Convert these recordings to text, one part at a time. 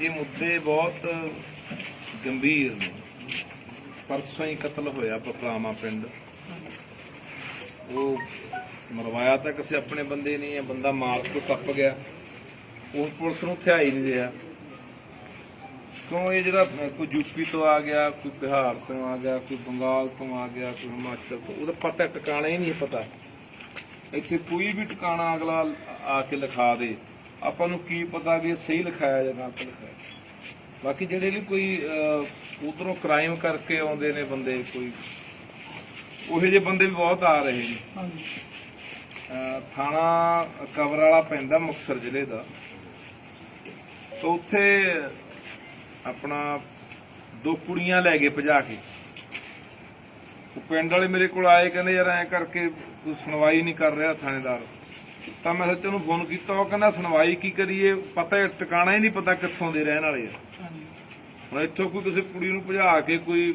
ਇਹ ਮੁੱਦੇ ਬਹੁਤ ਗੰਭੀਰ ਨੇ। ਪਰਸੋਂ ਹੀ ਕਤਲ ਹੋਇਆ ਪਪਰਾਮਾ ਪਿੰਡ। ਉਹ ਮਰਵਾਇਆ ਤਾਂ ਕਿਸੇ ਆਪਣੇ ਬੰਦੇ ਨਹੀਂ ਹੈ, ਬੰਦਾ ਮਾਰ ਕੇ ਟੱਪ ਗਿਆ। ਉਸ ਪੁਲਿਸ ਨੂੰ ਥਿਆਈ ਨਹੀਂ ਰਿਹਾ। ਕਿਉਂ ਇਹ ਜਿਹੜਾ ਕੋਈ ਯੂਪੀ ਤੋਂ ਆ ਗਿਆ, ਕੋਈ ਬਿਹਾਰ ਤੋਂ ਆ ਗਿਆ, ਕੋਈ ਬੰਗਾਲ ਤੋਂ ਆ ਗਿਆ, ਕੋਈ ਹਿਮਾਚਲ ਤੋਂ, ਉਹਦਾ ਪਤਾ ਟਿਕਾਣਾ ਹੀ ਨਹੀਂ ਪਤਾ। ਇੱਥੇ ਕੋਈ ਵੀ ਟਿਕਾਣਾ ਅਗਲਾ ਆ ਕੇ ਲਿਖਾ ਦੇ। ਆਪਾਂ ਨੂੰ ਕੀ ਪਤਾ ਵੀ ਇਹ ਸਹੀ ਲਿਖਾਇਆ ਜਾਂ ਗਲਤ ਲਿਖਾਇਆ। ਬਾਕੀ ਜਿਹੜੇ ਵੀ ਕੋਈ ਉਧਰੋਂ ਕ੍ਰਾਈਮ ਕਰਕੇ ਆਉਂਦੇ ਨੇ ਬੰਦੇ ਕੋਈ ਉਹੋ ਜਿਹੇ ਬੰਦੇ ਵੀ ਬਹੁਤ ਆ ਰਹੇ ਨੇ। ਅਹ ਥਾਣਾ ਕਵਰ ਵਾਲਾ ਪੈਂਦਾ ਮੁਕਤਸਰ ਜ਼ਿਲ੍ਹੇ ਦਾ। ਤਾਂ ਉੱਥੇ ਆਪਣਾ ਦੋ ਕੁੜੀਆਂ ਲੈ ਗਏ ਭਜਾ ਕੇ। ਉਹ ਪਿੰਡ ਵਾਲੇ ਮੇਰੇ ਕੋਲ ਆਏ ਕਹਿੰਦੇ ਯਾਰ ਐਂ ਕਰਕੇ ਕੋਈ ਸੁਣਵਾਈ ਨਹੀਂ ਕਰ ਰਿਹਾ ਥਾਣੇਦਾਰ। ਤਾਂ ਮੈਂ ਸੱਚ ਉਹਨੂੰ ਫੋਨ ਕੀਤਾ ਉਹ ਕਹਿੰਦਾ ਸੁਣਵਾਈ ਕੀ ਕਰੀਏ? ਪਤਾ ਹੈ ਟਿਕਾਣਾ ਹੀ ਨਹੀਂ ਪਤਾ ਕਿੱਥੋਂ ਦੇ ਰਹਿਣ ਵਾਲੇ ਆ। ਹੁਣ ਇੱਥੋਂ ਕੋਈ ਕਿਸੇ ਕੁੜੀ ਨੂੰ ਭਜਾ ਕੇ ਕੋਈ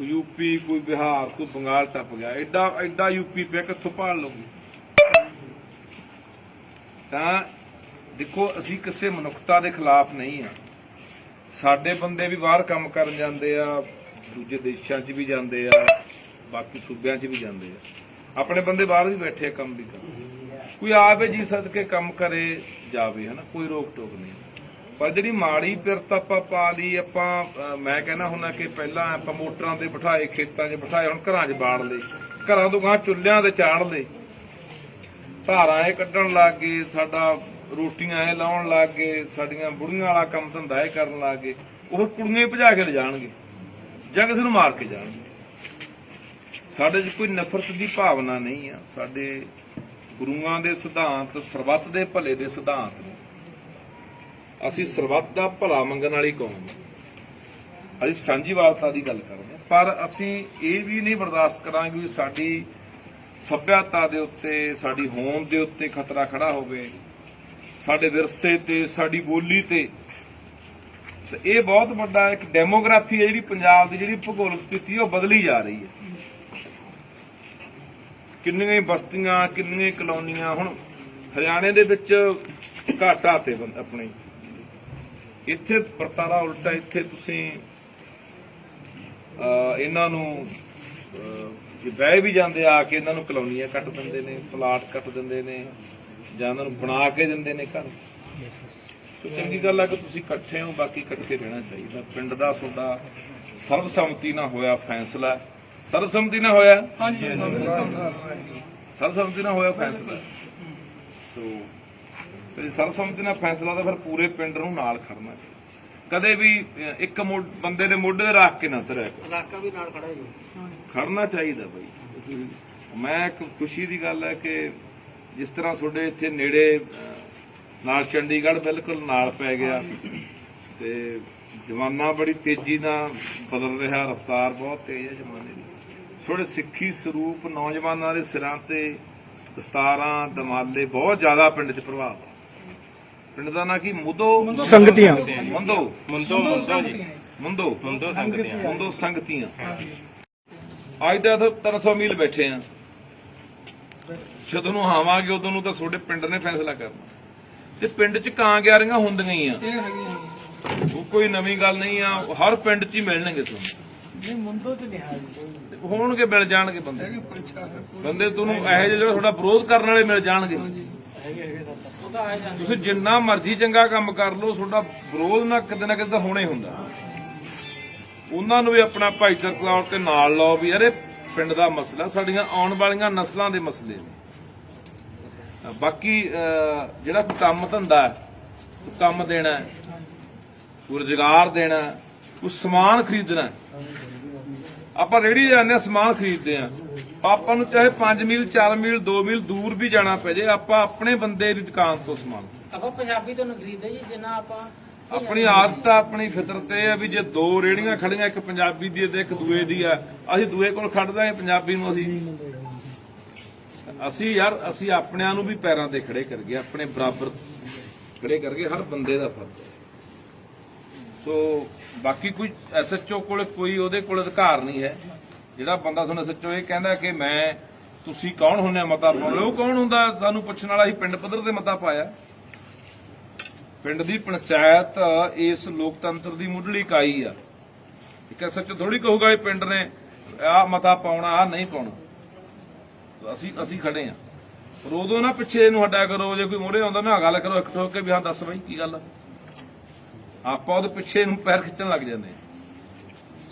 ਯੂਪੀ ਕੋਈ ਬਿਹਾਰ ਕੋਈ ਬੰਗਾਲ ਟੱਪ ਗਿਆ। ਐਡਾ ਐਡਾ ਯੂਪੀ ਪਿਆ ਕਿੱਥੋਂ ਭਾਲ ਲਓਗੇ ਤਾਂ ਦੇਖੋ ਅਸੀਂ ਕਿਸੇ ਮਨੁੱਖਤਾ ਦੇ ਖਿਲਾਫ ਨਹੀਂ ਆ। ਸਾਡੇ ਬੰਦੇ ਵੀ ਬਾਹਰ ਕੰਮ ਕਰਨ ਜਾਂਦੇ ਆ ਦੂਜੇ ਦੇਸ਼ਾਂ 'ਚ ਵੀ ਜਾਂਦੇ ਆ ਬਾਕੀ ਸੂਬਿਆਂ 'ਚ ਵੀ ਜਾਂਦੇ ਆ। ਆਪਣੇ ਬੰਦੇ ਬਾਹਰ ਵੀ ਬੈਠੇ ਆ ਕੰਮ ਵੀ ਕਰਨ ਕੋਈ ਆਵੇ ਜੀ ਸਦਕੇ ਕੰਮ ਕਰੇ ਜਾਵੇ, ਹਨਾ? ਕੋਈ ਰੋਕ ਟੋਕ ਨਹੀਂ। ਪਰ ਜਿਹੜੀ ਮਾੜੀ ਪਿਰਤ ਆਪਾਂ ਪਾ ਲਈ, ਆਪਾਂ ਮੈਂ ਕਹਿੰਦਾ ਹੁੰਦਾ ਕਿ ਪਹਿਲਾਂ ਆਪਾਂ ਮੋਟਰਾਂ ਤੇ ਬਿਠਾਏ, ਖੇਤਾਂ 'ਚ ਬਿਠਾਏ, ਹੁਣ ਘਰਾਂ 'ਚ ਬਾੜ ਲਏ। ਘਰਾਂ ਤੋਂ ਗਾਂ ਚੁੱਲ੍ਹਿਆਂ ਤੇ ਚਾੜ ਲਏ। ਧਾਰਾਂ ਇਹ ਕੱਢਣ ਲੱਗ ਗਏ, ਸਾਡਾ ਰੋਟੀਆਂ ਇਹ ਲਾਉਣ ਲੱਗ ਗਏ, ਸਾਡੀਆਂ ਬੁੜੀਆਂ ਵਾਲਾ ਕੰਮ ਧੰਦਾ ਇਹ ਕਰਨ ਲੱਗ ਗਏ। ਉਹ ਕੁੜੀਆਂ ਹੀ ਭਜਾ ਕੇ ਲਿਜਾਣਗੇ ਜਾਂ ਕਿਸੇ ਨੂੰ ਮਾਰ ਕੇ ਜਾਣਗੇ। ਸਾਡੇ 'ਚ ਕੋਈ ਨਫ਼ਰਤ ਦੀ ਭਾਵਨਾ ਨਹੀਂ ਆ। ਸਾਡੇ ਗੁਰੂਆਂ ਦੇ ਸਿਧਾਂਤ, ਸਰਬੱਤ ਦੇ ਭਲੇ ਦੇ ਸਿਧਾਂਤ ਨੇ। ਅਸੀਂ ਸਰਬੱਤ ਦਾ ਭਲਾ ਮੰਗਣ ਵਾਲੀ ਕੌਮ ਹਾਂ। ਅਸੀਂ ਸਾਂਝੀਵਾਲਤਾ ਦੀ ਗੱਲ ਕਰਦੇ ਪਰ ਅਸੀਂ ਇਹ ਵੀ ਨਹੀਂ ਬਰਦਾਸ਼ਤ ਕਰਾਂਗੇ ਵੀ ਸਾਡੀ ਸੱਭਿਅਤਾ ਦੇ ਉੱਤੇ, ਸਾਡੀ ਹੋਂਦ ਦੇ ਉੱਤੇ ਖਤਰਾ ਖੜਾ ਹੋਵੇ। ਸਾਡੇ ਵਿਰਸੇ ਤੇ, ਸਾਡੀ ਬੋਲੀ ਤੇ। ਤੇ ਇਹ ਬਹੁਤ ਵੱਡਾ ਇੱਕ ਡੈਮੋਗ੍ਰਾਫੀ ਹੈ ਜਿਹੜੀ ਪੰਜਾਬ ਦੀ ਜਿਹੜੀ ਭੂਗੋਲਿਕ ਸਥਿਤੀ ਉਹ ਬਦਲੀ ਜਾ ਰਹੀ ਹੈ। ਕਿੰਨੀਆਂ ਹੀ ਬਸਤੀਆਂ, ਕਿੰਨੀਆਂ ਹੀ ਕਲੋਨੀਆਂ, ਹੁਣ ਹਰਿਆਣੇ ਦੇ ਵਿੱਚ ਘਾਟਾ ਤੇ ਆਪਣੇ। ਇੱਥੇ ਵਰਤਾਰਾ ਉਲਟਾ, ਇੱਥੇ ਤੁਸੀਂ ਇਹਨਾਂ ਨੂੰ ਬਹਿ ਵੀ ਜਾਂਦੇ ਆ ਕੇ ਇਹਨਾਂ ਨੂੰ ਕਲੋਨੀਆਂ ਕੱਟ ਦਿੰਦੇ ਨੇ, ਪਲਾਟ ਕੱਟ ਦਿੰਦੇ ਨੇ, ਜਾਂ ਇਹਨਾਂ ਨੂੰ ਬਣਾ ਕੇ ਦਿੰਦੇ ਨੇ ਘਰ। ਸੋ ਚੰਗੀ ਗੱਲ ਆ ਕਿ ਤੁਸੀਂ ਇਕੱਠੇ ਹੋ, ਬਾਕੀ ਇਕੱਠੇ ਰਹਿਣਾ ਚਾਹੀਦਾ। ਪਿੰਡ ਦਾ ਤੁਹਾਡਾ ਸਰਬਸੰਮਤੀ ਨਾਲ ਹੋਇਆ ਫੈਸਲਾ। ਸਰਬਸੰਮਤੀ ਨਾਲ ਹੋਇਆ? ਹਾਂਜੀ ਸਰਬਸੰਮਤੀ ਨਾਲ ਹੋਇਆ ਫੈਸਲਾ? ਸੋ ਤੇ ਸਰਬਸੰਮਤੀ ਨਾਲ ਫੈਸਲਾ ਤਾਂ ਫਿਰ ਪੂਰੇ ਪਿੰਡ ਨੂੰ ਨਾਲ ਖੜਨਾ। ਕਦੇ ਵੀ ਇੱਕ ਬੰਦੇ ਦੇ ਮੋਢੇ ਰੱਖ ਕੇ ਨਾ ਤੁਰਿਆ। ਇਲਾਕਾ ਵੀ ਨਾਲ ਖੜਾ ਜੀ ਖੜਨਾ ਚਾਹੀਦਾ ਬਈ। ਮੈਂ ਇੱਕ ਖੁਸ਼ੀ ਦੀ ਗੱਲ ਹੈ ਕਿ ਜਿਸ ਤਰ੍ਹਾਂ ਤੁਹਾਡੇ ਇੱਥੇ ਨੇੜੇ ਨਾਲ ਚੰਡੀਗੜ੍ਹ ਬਿਲਕੁਲ ਨਾਲ ਪੈ ਗਿਆ। ਤੇ ਜਮਾਨਾ ਬੜੀ ਤੇਜ਼ੀ ਨਾਲ ਬਦਲ ਰਿਹਾ ਰਫ਼ਤਾਰ ਬਹੁਤ ਤੇਜ਼ ਹੈ ਜਮਾਨੇ ਦੀ। ਥੋੜੇ ਸਿੱਖੀ ਸਰੂਪ ਨੌਜਵਾਨਾਂ ਦੇ ਸਿਰਾਂ ਤੇ ਦਸਤਾਰਾਂ ਦਮਾਲੇ ਬਹੁਤ ਜ਼ਿਆਦਾ ਪਿੰਡ 'ਚ ਪ੍ਰਭਾਵ ਆ। ਪਿੰਡ ਦਾ ਨਾਂ ਕੀ? ਮੁੱਦੋ? ਸੰਗਤੀਆਂ। ਮੁੰਦੋ। ਮੁੰਦੋ ਮੁੰਦੋ ਜੀ। ਮੁੰਦੋ। ਮੁੰਦੋ ਸੰਗਤੀਆਂ। ਮੁੰਦੋ ਸੰਗਤੀਆਂ। ਅੱਜ ਦਾ ਤਾਂ 300 ਮੀਲ ਬੈਠੇ ਆ। ਜਦੋਂ ਨੂੰ ਆਵਾਂਗੇ ਉਦੋਂ ਨੂੰ ਤਾਂ ਤੁਹਾਡੇ ਪਿੰਡ ਨੇ ਫੈਸਲਾ ਕਰਨਾ। ਤੇ ਪਿੰਡ 'ਚ ਕਾਂ ਗਿਆਰੀਆਂ ਹੁੰਦੀਆਂ ਹੀ ਆ। ਉਹ ਕੋਈ ਨਵੀਂ ਗੱਲ ਨਹੀਂ ਆ। ਹਰ ਪਿੰਡ 'ਚ ਹੀ ਮਿਲਣਗੇ ਤੁਹਾਨੂੰ। ਤੇ ਨਹੀਂ ਹੋਣਗੇ ਮਿਲ ਜਾਣਗੇ ਬੰਦੇ। ਬੰਦੇ ਤੁਹਾਨੂੰ ਇਹੋ ਜਿਹੇ ਜਿਹੜਾ ਤੁਹਾਡਾ ਵਿਰੋਧ ਕਰਨ ਵਾਲੇ ਮਿਲ ਜਾਣਗੇ। ਤੁਸੀਂ ਜਿੰਨਾ ਮਰਜ਼ੀ ਚੰਗਾ ਕੰਮ ਕਰ ਲਓ ਤੁਹਾਡਾ ਵਿਰੋਧ ਨਾ ਕਿਤੇ ਨਾ ਕਿਤੇ ਹੋਣਾ ਹੀ ਹੁੰਦਾ। ਉਹਨਾਂ ਨੂੰ ਵੀ ਆਪਣਾ ਭਾਈਚਾਰਕ ਤੌਰ ਤੇ ਨਾਲ ਲਾਓ ਵੀ ਯਾਰ ਪਿੰਡ ਦਾ ਮਸਲਾ ਸਾਡੀਆਂ ਆਉਣ ਵਾਲੀਆਂ ਨਸਲਾਂ ਦੇ ਮਸਲੇ ਨੇ। ਬਾਕੀ ਜਿਹੜਾ ਕੰਮ ਧੰਦਾ ਕੰਮ ਦੇਣਾ ਹੈ, ਕੋਈ ਰੁਜ਼ਗਾਰ ਦੇਣਾ ਕੋਈ ਸਮਾਨ ਖਰੀਦਣਾ। ਆਪਾਂ ਰੇੜੀ ਜਾਂਦੇ ਆ ਸਮਾਨ ਖਰੀਦਦੇ ਆ ਆਪਾਂ ਨੂੰ ਚਾਹੇ 5 ਮੀਲ 4 ਮੀਲ 2 ਮੀਲ ਦੂਰ ਵੀ ਜਾਣਾ ਪੈ ਜੇ ਆਪਾਂ ਆਪਣੇ ਬੰਦੇ ਦੀ ਦੁਕਾਨ ਤੋਂ ਸਮਾਨ। ਆਪਾਂ ਪੰਜਾਬੀ ਤੋਂ ਖਰੀਦਦੇ ਜੀ ਜਿੰਨਾ ਆਪਾਂ ਆਪਣੀ ਆਦਤ ਆ ਆਪਣੀ ਫਿਤਰਤ ਇਹ ਆ ਵੀ ਜੇ ਦੋ ਰੇੜੀਆਂ ਖੜੀਆਂ ਇੱਕ ਪੰਜਾਬੀ ਦੀ ਤੇ ਇੱਕ ਦੂਏ ਦੀ ਆ ਅਸੀਂ ਦੂਏ ਕੋਲ ਖੜ ਦਾਂਗੇ ਪੰਜਾਬੀ ਨੂੰ ਅਸੀਂ ਅਸੀਂ ਯਾਰ ਅਸੀਂ ਆਪਣਿਆਂ ਨੂੰ ਵੀ ਪੈਰਾਂ ਤੇ ਖੜੇ ਕਰ ਗਏ ਆਪਣੇ ਬਰਾਬਰ ਖੜੇ ਕਰ ਗਏ ਹਰ ਬੰਦੇ ਦਾ ਫਰਜ਼ ਹੈ। ਸੋ ਬਾਕੀ ਕੋਈ ਐਸਐਚਓ ਕੋਲ ਕੋਈ ਉਹਦੇ ਕੋਲ ਅਧਿਕਾਰ ਨਹੀਂ ਹੈ। ਜਿਹੜਾ ਬੰਦਾ ਤੁਹਾਨੂੰ ਐਸਐਚਓ ਇਹ ਕਹਿੰਦਾ ਕਿ ਮੈਂ, ਤੁਸੀਂ ਕੌਣ ਹੁੰਦੇ ਆ ਮਤਾ ਪਾਉਣ? ਉਹ ਕੌਣ ਹੁੰਦਾ? ਸਾਨੂੰ ਪੁੱਛਣ ਵਾਲਾ ਹੀ ਪਿੰਡ ਪੱਧਰ ਤੇ ਮਤਾ ਪਾਇਆ। ਪਿੰਡ ਦੀ ਪੰਚਾਇਤ ਇਸ ਲੋਕਤੰਤਰ ਦੀ ਮੁੱਢਲੀ ਇਕਾਈ ਆ। ਇੱਕ ਸੱਚ ਥੋੜੀ ਕਹੂਗਾ ਇਹ ਪਿੰਡ ਨੇ ਆ ਮਤਾ ਪਾਉਣਾ, ਆ ਨਹੀਂ ਪਾਉਣਾ। ਅਸੀਂ ਅਸੀਂ ਖੜੇ ਆ। ਪਰ ਉਦੋਂ ਨਾ ਪਿੱਛੇ ਨੂੰ ਹਟਿਆ ਕਰੋ, ਜੇ ਕੋਈ ਮੋੜੇ ਆਉਂਦਾ ਨਾ ਗੱਲ ਕਰੋ ਇੱਕ ਠੋਕ ਕੇ ਵੀ ਹਾਂ ਦੱਸ ਬਈ, ਕੀ ਗੱਲ ਆ? ਆਪਾਂ ਉਹਦੇ ਪਿੱਛੇ ਨੂੰ ਪੈਰ ਖਿੱਚਣ ਲੱਗ ਜਾਂਦੇ ਆ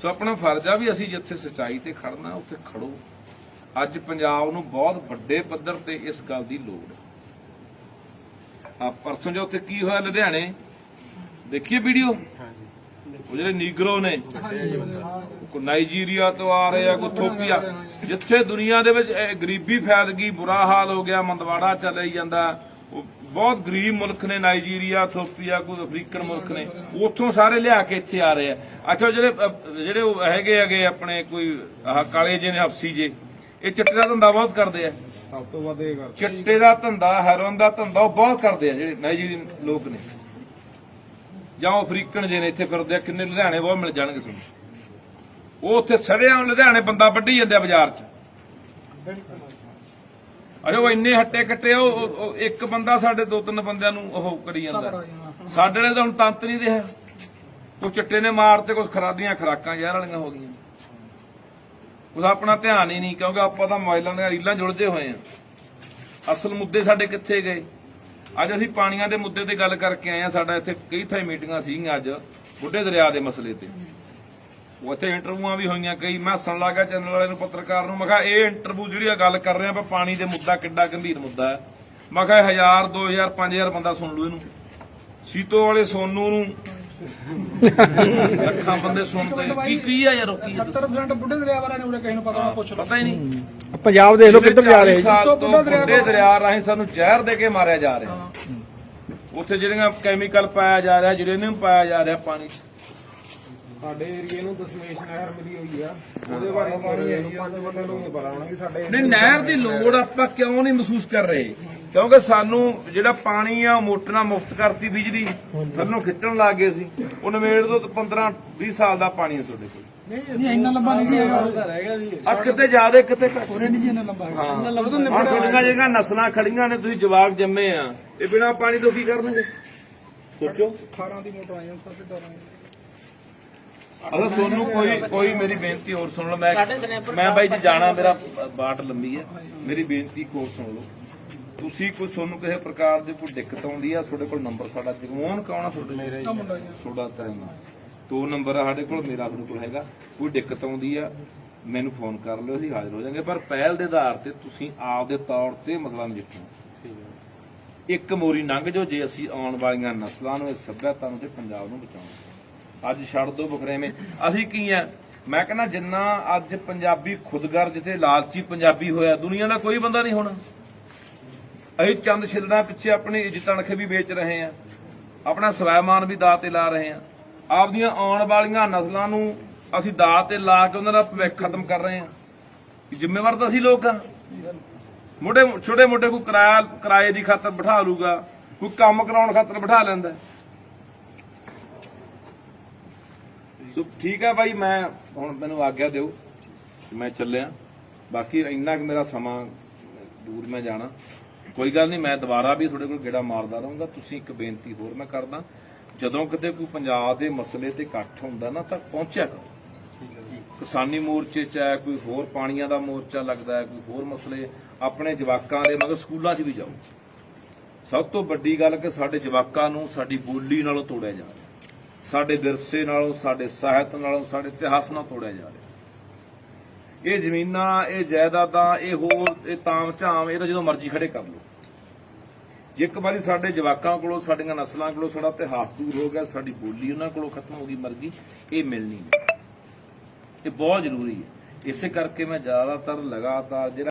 ਸੋ ਆਪਣਾ ਫਰਜ਼ ਆ ਵੀ ਅਸੀਂ ਜਿੱਥੇ ਸਚਾਈ ਤੇ ਖੜਨਾ, ਉੱਥੇ ਖੜੋ। ਅੱਜ ਪੰਜਾਬ ਨੂੰ ਬਹੁਤ ਵੱਡੇ ਪੱਧਰ ਤੇ ਇਸ ਗੱਲ ਦੀ ਲੋੜ ਆ ਪਰਸੋਂ ਜੋ ਉੱਥੇ ਕੀ ਹੋਇਆ ਲੁਧਿਆਣੇ? ਦੇਖੀਏ ਵੀਡੀਓ? ਉਹ ਜਿਹੜੇ ਨੀਗਰੋ ਨੇ ਕੋ ਨਾਈਜੀਰੀਆ ਤੋਂ ਆ ਰਹੇ ਆ ਕੋ ਥੋਪੀਆ। ਜਿੱਥੇ ਦੁਨੀਆ ਦੇ ਵਿੱਚ ਗਰੀਬੀ ਫੈਲ ਗਈ, ਬੁਰਾ ਹਾਲ ਹੋ ਗਿਆ, ਮੰਦਵਾੜਾ ਚੱਲੇ ਜਾਂਦਾ ਬਹੁਤ ਗਰੀਬ ਮੁਲਕ ਨੇ ਨਾਈਜੀਰੀਆ ਥੋਪੀਆ ਕੋਈ ਅਫਰੀਕਨ ਮੁਲਕ ਨੇ ਉੱਥੋਂ ਸਾਰੇ ਲਿਆ ਕੇ ਇੱਥੇ ਆ ਰਹੇ ਆ। ਅੱਛਾ ਜਿਹੜੇ ਜਿਹੜੇ ਹੈਗੇ ਹੈਗੇ ਆਪਣੇ ਕੋਈ ਆਹ ਕਾਲੇ ਜਿਹੇ ਨੇ ਹਫਸੀ ਜੇ ਇਹ ਚਿੱਟੇ ਦਾ ਧੰਦਾ ਬਹੁਤ ਕਰਦੇ ਆ। ਸਭ ਤੋਂ ਵੱਧ ਇਹ ਗੱਲ ਚਿੱਟੇ ਦਾ ਧੰਦਾ ਹੈਰੋਨ ਦਾ ਧੰਦਾ ਉਹ ਬਹੁਤ ਕਰਦੇ ਆ ਜਿਹੜੇ ਨਾਈਜੀਰੀਅਨ ਲੋਕ ਨੇ। ਜਾਂ ਅਫਰੀਕਨ ਜੇ ਨੇ ਇੱਥੇ ਫਿਰਦੇ ਆ ਕਿੰਨੇ ਲੁਧਿਆਣੇ ਬਹੁਤ ਮਿਲ ਜਾਣਗੇ ਤੁਹਾਨੂੰ। ਉਹ ਉੱਥੇ ਸੜਿਆਂ ਲੁਧਿਆਣੇ ਬੰਦਾ ਵੱਢੀ ਜਾਂਦੇ ਆ ਬਾਜ਼ਾਰ 'ਚ। ਅਰੇ ਉਹ ਇੰਨੇ ਹੱਟੇ ਕੱਟੇ ਆ, ਉਹ ਇੱਕ ਬੰਦਾ ਸਾਡੇ ਦੋ ਤਿੰਨ ਬੰਦਿਆਂ ਨੂੰ ਉਹ ਕਰੀ ਜਾਂਦਾ। ਸਾਡੇ ਨੇ ਤਾਂ ਹੁਣ ਤੰਤ ਨਹੀਂ ਰਿਹਾ। ਕੋਈ ਚਿੱਟੇ ਨੇ ਮਾਰ ਤੇ ਕੁਝ ਖਰਾਦੀਆਂ ਖਰਾਕਾਂ ਜ਼ਹਿਰ ਵਾਲੀਆਂ ਹੋ ਗਈਆਂ। ਉਹਦਾ ਆਪਣਾ ਧਿਆਨ ਹੀ ਨਹੀਂ ਕਿਉਂਕਿ ਆਪਾਂ ਤਾਂ ਮੋਬਾਈਲਾਂ ਦੀਆਂ ਰੀਲਾਂ ਜੁੜਦੇ ਹੋਏ ਆ। ਅਸਲ ਮੁੱਦੇ ਸਾਡੇ ਕਿੱਥੇ ਗਏ? ਅੱਜ ਅਸੀਂ ਪਾਣੀਆਂ ਦੇ ਮੁੱਦੇ ਤੇ ਗੱਲ ਕਰਕੇ ਆਏ ਆ ਸਾਡਾ ਇੱਥੇ ਕਈ ਥਾਈ ਮੀਟਿੰਗਾਂ ਸੀਗੀਆਂ ਅੱਜ ਬੁੱਢੇ ਦਰਿਆ ਦੇ ਮਸਲੇ ਤੇ। ਉੱਥੇ ਇੰਟਰਵਿਊਆਂ ਵੀ ਹੋਈਆਂ ਕਈ ਮੈਂ ਸੁਣ ਲੱਗਾ ਚੈਨਲ ਵਾਲੇ ਨੂੰ ਪੱਤਰਕਾਰ ਨੂੰ ਮੈਂ ਕਿਹਾ ਇਹ ਇੰਟਰਵਿਊ ਜਿਹੜੀ ਆ ਗੱਲ ਕਰ ਰਹੇ ਆ ਆਪਾਂ ਪਾਣੀ ਦੇ ਮੁੱਦਾ ਕਿੱਡਾ ਗੰਭੀਰ ਮੁੱਦਾ ਹੈ। ਮੈਂ ਕਿਹਾ 1000 2000 5000 ਬੰਦਾ ਸੁਣ ਲੂ ਇਹਨੂੰ। ਸੀਤੋ ਵਾਲੇ ਸੋਨੂ ਨੂੰ ਲੱਖਾਂ ਬੰਦੇ ਸੁਣਦੇ ਕੀ ਕੀ ਆ ਯਾਰ ਉਹ ਕੀ ਆ? 70% ਬੁੱਢੇ ਦਰਿਆ ਵਾਲਿਆਂ ਨੇ ਉਰੇ ਕਿਸੇ ਨੂੰ ਪਤਾ ਨਾ ਪੁੱਛ ਲਓ ਪਤਾ ਹੀ ਨਹੀਂ। ਪੰਜਾਬ ਦੇਖ ਲਓ ਕਿੱਧਰ ਜਾ ਰਹੇ 40 ਸਾਲ ਤੋਂ ਬੁੱਢਾ ਦਰਿਆ ਬੁੱਢੇ ਦਰਿਆ ਰਾਹੀਂ ਸਾਨੂੰ ਜ਼ਹਿਰ ਦੇ ਕੇ ਮਾਰਿਆ ਜਾ ਰਿਹਾ। ਉੱਥੇ ਜਿਹੜੀਆਂ ਕੈਮੀਕਲ ਪਾਇਆ ਜਾ ਰਿਹਾ ਯੂਰੇਨੀਅਮ ਪਾਇਆ ਜਾ ਰਿਹਾ ਪਾਣੀ। 'ਚ ਸਾਡੇ ਏਰੀਏ ਨੂੰ ਦਸ਼ਮੇਸ਼ ਨਹਿਰ ਮਿਲੀ ਹੋਈ ਆ। ਉਹਦੇ ਬਾਰੇ ਪਾਣੀ ਹੈ ਪੰਜ ਬੰਦੇ ਨੂੰ ਨਹੀਂ ਪਤਾ ਹੋਣਾ ਕਿ ਸਾਡੇ ਨਹੀਂ ਨਹਿਰ ਦੀ ਲੋੜ ਆਪਾਂ ਕਿਉਂ ਨਹੀਂ ਮਹਿਸੂਸ ਕਰ ਰਹੇ? ਕਿਉਂਕਿ ਸਾਨੂੰ ਜਿਹੜਾ ਪਾਣੀ ਆ ਮੋਟਰਾਂ ਮੁਫਤ ਕਰਤੀ ਬਿਜਲੀ। ਥੱਲੋਂ ਖਿੱਚਣ ਲੱਗ ਗਏ ਸੀ। ਉਹ ਨਵੇੜ ਤੋਂ 15 20 ਸਾਲ ਦਾ ਪਾਣੀ ਹੈ ਤੁਹਾਡੇ ਕੋਲ। ਨਹੀਂ ਇੰਨਾ ਲੰਬਾ ਨਹੀਂ ਹੈਗਾ। ਆ ਕਿਤੇ ਜ਼ਿਆਦਾ ਕਿਤੇ ਘੱਟ। ਉਰੇ ਨਹੀਂ ਜੀ ਇੰਨਾ ਲੰਬਾ ਹੈਗਾ। ਹਾਂ। ਹੁਣ ਤੁਹਾਡੀਆਂ ਜਿਹੜੀਆਂ ਨਸਲਾਂ ਖੜੀਆਂ ਨੇ ਤੁਸੀਂ ਜਵਾਕ ਜੰਮੇ ਆ। ਇਹ ਬਿਨਾ ਪਾਣੀ ਤੋਂ ਕੀ ਕਰਨਗੇ? ਸੋਚੋ। 18 ਦੀ ਮੋਟਰ ਆਈ ਸਾਡੇ ਡਰ ਆਏ ਅਗਰ ਸੋਨੂੰ ਕੋਈ ਕੋਈ ਮੇਰੀ ਬੇਨਤੀ ਹੋਰ ਸੁਣ ਲਓ ਮੈਂ ਮੈਂ ਬਾਈ ਜੀ ਜਾਣਾ ਮੇਰਾ ਬਾਟ ਲੰਬੀ ਹੈ। ਮੇਰੀ ਬੇਨਤੀ ਹੋਰ ਸੁਣ ਲਓ। ਤੁਸੀਂ ਕੋਈ ਤੁਹਾਨੂੰ ਕਿਸੇ ਪ੍ਰਕਾਰ ਦੀ ਕੋਈ ਦਿੱਕਤ ਆਉਂਦੀ ਆ ਤੁਹਾਡੇ ਕੋਲ ਨੰਬਰ ਸਾਡਾ ਜਗਮੋਹਨ ਕੌਣ ਆ ਤੁਹਾਡੇ ਮੇਰਾ ਜੀ ਤੁਹਾਡਾ ਤਰ੍ਹਾਂ ਦੋ ਨੰਬਰ ਸਾਡੇ ਕੋਲ ਮੇਰਾ ਤੁਹਾਡੇ ਕੋਲ ਹੈਗਾ। ਕੋਈ ਦਿੱਕਤ ਆਉਂਦੀ ਆ ਮੈਨੂੰ ਫੋਨ ਕਰ ਲਿਓ ਅਸੀਂ ਹਾਜ਼ਰ ਹੋ ਜਾਾਂਗੇ। ਪਰ ਪਹਿਲ ਦੇ ਆਧਾਰ ਤੇ ਤੁਸੀਂ ਆਪ ਦੇ ਤੌਰ ਤੇ ਮਸਲਾ ਨਜਿੱਠੋ ਇੱਕ ਮੋਰੀ ਲੰਘ ਜਾਓ ਜੇ ਅਸੀਂ ਆਉਣ ਵਾਲੀਆਂ ਨਸਲਾਂ ਨੂੰ ਇਸ ਸੱਭਿਅਤਾ ਨੂੰ ਤੇ ਪੰਜਾਬ ਨੂੰ ਬਚਾਉਣਾ ਅੱਜ ਛੱਡ ਦੋ ਬਖਰੇਵੇਂ ਅਸੀਂ ਕੀ ਆ? ਮੈਂ ਕਹਿੰਦਾ ਜਿੰਨਾ ਅੱਜ ਪੰਜਾਬੀ ਖੁਦਗਰਜ ਤੇ ਲਾਲਚੀ ਪੰਜਾਬੀ ਹੋਇਆ, ਦੁਨੀਆ ਦਾ ਕੋਈ ਬੰਦਾ ਨਹੀਂ ਹੋਣਾ। ਅਸੀਂ ਚੰਦ ਛਿਲਣਾ ਪਿੱਛੇ ਆਪਣੀ ਇੱਜ਼ਤ ਅਣਖ ਵੀ ਵੇਚ ਰਹੇ ਆ। ਆਪਣਾ ਸਵੈਮਾਨ ਵੀ ਦਾਅ ਤੇ ਲਾ ਰਹੇ ਆ। ਆਪਦੀਆਂ ਆਉਣ ਵਾਲੀਆਂ ਨਸਲਾਂ ਨੂੰ ਅਸੀਂ ਦਾਅ ਤੇ ਲਾ ਕੇ ਉਹਨਾਂ ਦਾ ਭਵਿੱਖ ਖਤਮ ਕਰ ਰਹੇ ਆ। ਜ਼ਿੰਮੇਵਾਰ ਤਾਂ ਅਸੀਂ ਲੋਕ ਆ। ਮੋਟੇ ਛੋਟੇ ਮੋਟੇ ਕੋਈ ਕਿਰਾਇਆ ਕਿਰਾਏ ਦੀ ਖਾਤਰ ਬਿਠਾ ਲੂਗਾ, ਕੋਈ ਕੰਮ ਕਰਾਉਣ ਖਾਤਰ ਬਿਠਾ ਲੈਂਦਾ। ਸੋ ਠੀਕ ਹੈ ਬਾਈ ਮੈਂ ਹੁਣ ਮੈਨੂੰ ਆਗਿਆ ਦਿਓ ਮੈਂ ਚੱਲਿਆ। ਬਾਕੀ ਇੰਨਾ ਕਿ ਮੇਰਾ ਸਮਾਂ ਦੂਰ ਮੈਂ ਜਾਣਾ। ਕੋਈ ਗੱਲ ਨਹੀਂ ਮੈਂ ਦੁਬਾਰਾ ਵੀ ਤੁਹਾਡੇ ਕੋਲ ਗੇੜਾ ਮਾਰਦਾ ਰਹੂੰਗਾ। ਤੁਸੀਂ ਇੱਕ ਬੇਨਤੀ ਹੋਰ ਮੈਂ ਕਰਦਾ। ਜਦੋਂ ਕਿਤੇ ਕੋਈ ਪੰਜਾਬ ਦੇ ਮਸਲੇ ਤੇ ਇਕੱਠ ਹੁੰਦਾ ਨਾ ਤਾਂ ਪਹੁੰਚਿਆ ਕਰੋ। ਕਿਸਾਨੀ ਮੋਰਚੇ ਚ ਹੈ ਕੋਈ ਹੋਰ ਪਾਣੀਆਂ ਦਾ ਮੋਰਚਾ ਲੱਗਦਾ ਹੈ ਕੋਈ ਹੋਰ ਮਸਲੇ ਆਪਣੇ ਜਵਾਕਾਂ ਦੇ ਮਗਰ ਸਕੂਲਾਂ 'ਚ ਵੀ ਜਾਓ। ਸਭ ਤੋਂ ਵੱਡੀ ਗੱਲ ਕਿ ਸਾਡੇ ਜਵਾਕਾਂ ਨੂੰ ਸਾਡੀ ਬੋਲੀ ਨਾਲੋਂ ਤੋੜਿਆ ਜਾ ਰਿਹਾ ਸਾਡੇ ਵਿਰਸੇ ਨਾਲੋਂ, ਸਾਡੇ ਸਾਹਿਤ ਨਾਲੋਂ, ਸਾਡੇ ਇਤਿਹਾਸ ਨਾਲ ਤੋੜਿਆ ਜਾ ਰਿਹਾ। ਇਹ ਜ਼ਮੀਨਾਂ, ਇਹ ਜਾਇਦਾਦਾਂ, ਇਹ ਹੋਰ, ਇਹ ਤਾਮ ਝਾਮ, ਇਹ ਤਾਂ ਜਦੋਂ ਮਰਜ਼ੀ ਖੜੇ ਕਰ ਲਓ। ਜੇ ਇੱਕ ਵਾਰੀ ਸਾਡੇ ਜਵਾਕਾਂ ਕੋਲੋਂ, ਸਾਡੀਆਂ ਨਸਲਾਂ ਕੋਲੋਂ ਸਾਡਾ ਇਤਿਹਾਸ ਦੂਰ ਹੋ ਗਿਆ, ਸਾਡੀ ਬੋਲੀ ਉਹਨਾਂ ਕੋਲੋਂ ਖਤਮ ਹੋ ਗਈ ਮਰ ਗਈ ਇਹ ਮਿਲਣੀ ਨਹੀਂ। ਇਹ ਬਹੁਤ ਜ਼ਰੂਰੀ ਹੈ। ਇਸੇ ਕਰਕੇ ਮੈਂ ਜ਼ਿਆਦਾਤਰ ਲਗਾਤਾਰ ਜਿਹੜਾ